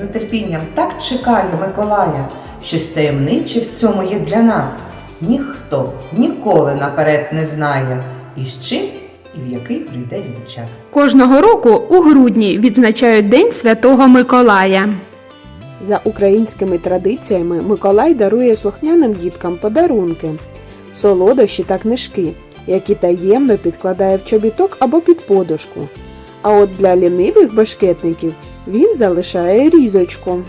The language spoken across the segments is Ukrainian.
нетерпінням так чекаю Миколая. Щось таємниче в цьому є для нас. Ніхто ніколи наперед не знає, і з чим і в який прийде він час. Кожного року у грудні відзначають День Святого Миколая. За українськими традиціями Миколай дарує слухняним діткам подарунки, солодощі та книжки, які таємно підкладає в чобіток або під подушку. А от для лінивих башкетників він залишає різочку.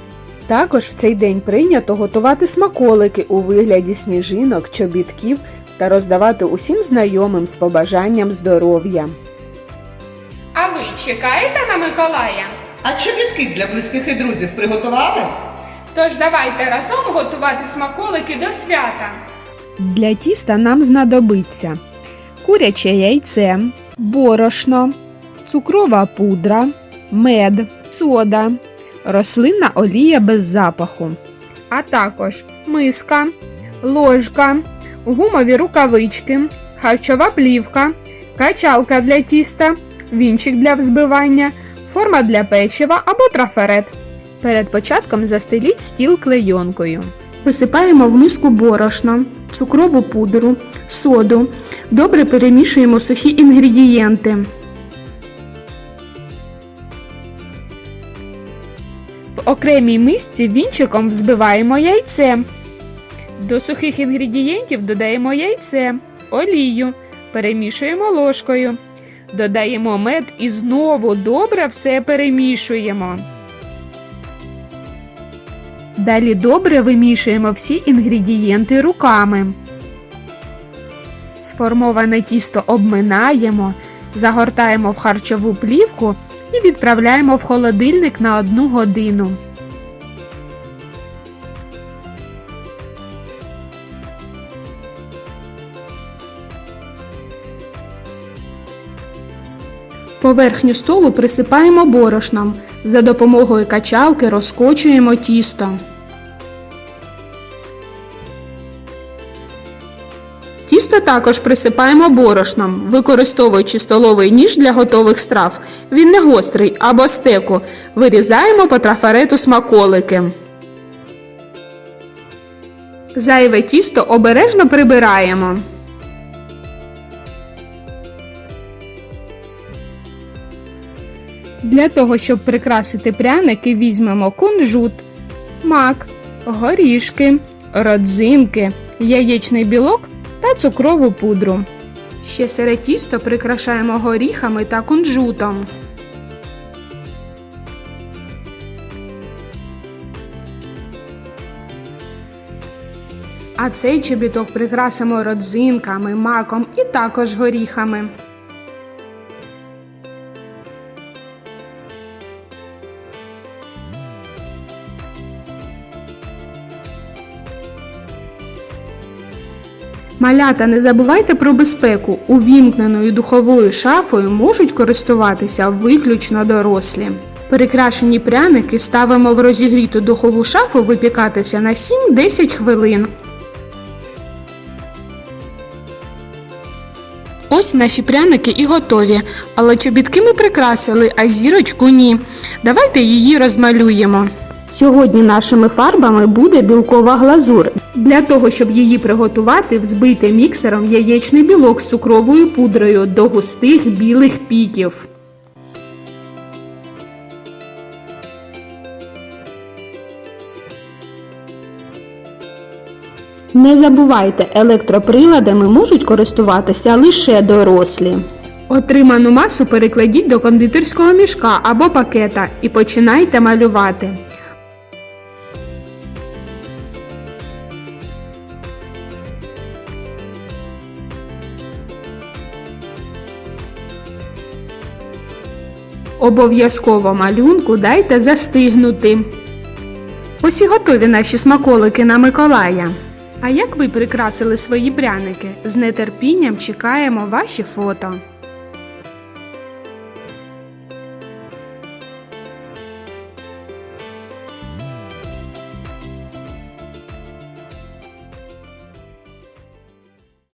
Також в цей день прийнято готувати смаколики у вигляді сніжинок, чобітків та роздавати усім знайомим з побажанням здоров'я. А ви чекаєте на Миколая? А чобітки для близьких і друзів приготували? Тож давайте разом готувати смаколики до свята. Для тіста нам знадобиться куряче яйце, борошно, цукрова пудра, мед, сода, рослинна олія без запаху, А також миска, ложка, гумові рукавички, харчова плівка, качалка для тіста, вінчик для взбивання, форма для печива або трафарет. Перед початком застеліть стіл клейонкою. Висипаємо в миску борошно, цукрову пудру, соду. Добре перемішуємо сухі інгредієнти. В окремій мисці вінчиком взбиваємо яйце. До сухих інгредієнтів додаємо яйце, олію, перемішуємо ложкою. Додаємо мед і знову добре все перемішуємо. Далі добре вимішуємо всі інгредієнти руками. Сформоване тісто обминаємо, загортаємо в харчову плівку і відправляємо в холодильник на одну годину. Поверхню столу присипаємо борошном. За допомогою качалки розкочуємо тісто. Тісто також присипаємо борошном, використовуючи столовий ніж для готових страв. Він не гострий або стеку. Вирізаємо по трафарету смаколики. Зайве тісто обережно прибираємо. Для того, щоб прикрасити пряники, візьмемо кунжут, мак, горішки, родзинки, яєчний білок та цукрову пудру. Ще серед тісто прикрашаємо горіхами та кунжутом. А цей чобіток прикрасимо родзинками, маком і також горіхами. Малята, не забувайте про безпеку. Увімкненою духовою шафою можуть користуватися виключно дорослі. Перекрашені пряники ставимо в розігріту духову шафу випікатися на 7-10 хвилин. Ось наші пряники і готові, але чобітки ми прикрасили, а зірочку ні. Давайте її розмалюємо. Сьогодні нашими фарбами буде білкова глазур. Для того, щоб її приготувати, взбийте міксером яєчний білок з цукровою пудрою до густих білих піків. Не забувайте, електроприладами можуть користуватися лише дорослі. Отриману масу перекладіть до кондитерського мішка або пакета і починайте малювати. Обов'язково малюнку дайте застигнути. Ось і готові наші смаколики на Миколая. А як ви прикрасили свої пряники? З нетерпінням чекаємо ваші фото.